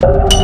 you.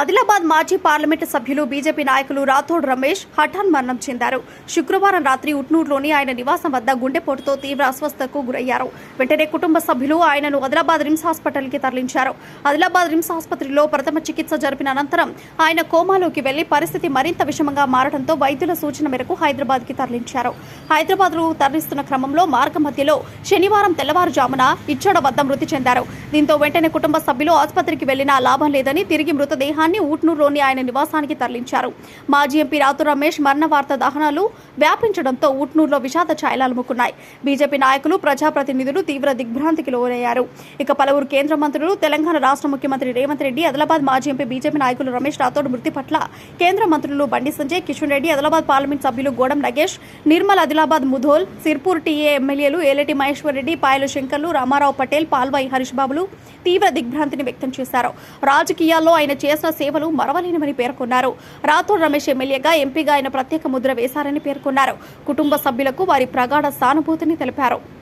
Adilabad మాజీ parliament సభ్యులు BJP నాయకులు రాథోడ్ రమేష్ హఠాన్ మరణం చెందారు. శుక్రవారం రాత్రి ఉట్నూరులోని ఆయన నివాసం వద్ద గుండెపోటుతో తీవ్ర అస్వస్థకు గురయ్యారు. వెంటనే కుటుంబ సభ్యులు ఆయనను ఆదిలాబాద్ రిమ్స్ హాస్పిటల్కి తరలించారు. ఆదిలాబాద్ రిమ్స్ ఆసుపత్రిలో ప్రథమ చికిత్స జరిపిన అనంతరం ఆయన కోమాలోకి వెళ్ళి పరిస్థితి మరింత విషమంగా మారడంతో వైద్యుల సూచన మేరకు హైదరాబాద్కి తరలించారు. హైదరాబాద్లో తరలిస్తున్న క్రమంలో మార్గ మధ్యలో శనివారం తెల్లవారుజామున ఇచ్చోడ వద్ద మృతి చెందారు. దీంతో వెంటనే కుటుంబ సభ్యులు ఆసుపత్రికి వెళ్ళినా లాభం లేదని తిరిగి మృతదేహాన్ని మృతదేహాన్ని ఊట్నూరులోని ఆయన నివాసానికి తరలించారు. మాజీ ఎంపీ రాతు రమేష్ మరణ వార్త దహనాలు వ్యాపించడంతో ఊట్నూరులో విషాద ఛాయలు అలుముకున్నాయి బీజేపీ నాయకులు ప్రజాప్రతినిధులు తీవ్ర దిగ్భ్రాంతికి లోనయ్యారు. ఇక పలువురు కేంద్ర మంత్రులు తెలంగాణ రాష్ట్ర ముఖ్యమంత్రి రేవంత్ రెడ్డి ఆదిలాబాద్ మాజీ ఎంపీ బీజేపీ నాయకులు రమేష్ రాథోడ్ మృతి పట్ల కేంద్ర మంత్రులు బండి సంజయ్ కిషన్ రెడ్డి ఆదిలాబాద్ పార్లమెంట్ సభ్యులు గోడం నగేష్ నిర్మల్ ఆదిలాబాద్ ముధోల్ సిర్పూర్ టీఏ ఎమ్మెల్యేలు ఏలటి మహేశ్వర్ రెడ్డి పాయలు శంకర్లు రామారావు పటేల్ పాల్వాయి హరీష్ బాబులు తీవ్ర దిగ్భ్రాంతిని వ్యక్తం చేశారు. రాజకీయాల్లో ఆయన చేసిన సేవలు మరవలేనివని పేర్కొన్నారు. రాథోడ్ రమేష్ ఎమ్మెల్యేగా ఎంపీగా ఆయన ప్రత్యేక ముద్ర వేశారని పేర్కొన్నారు. కుటుంబ సభ్యులకు వారి ప్రగాఢ సానుభూతిని తెలిపారు.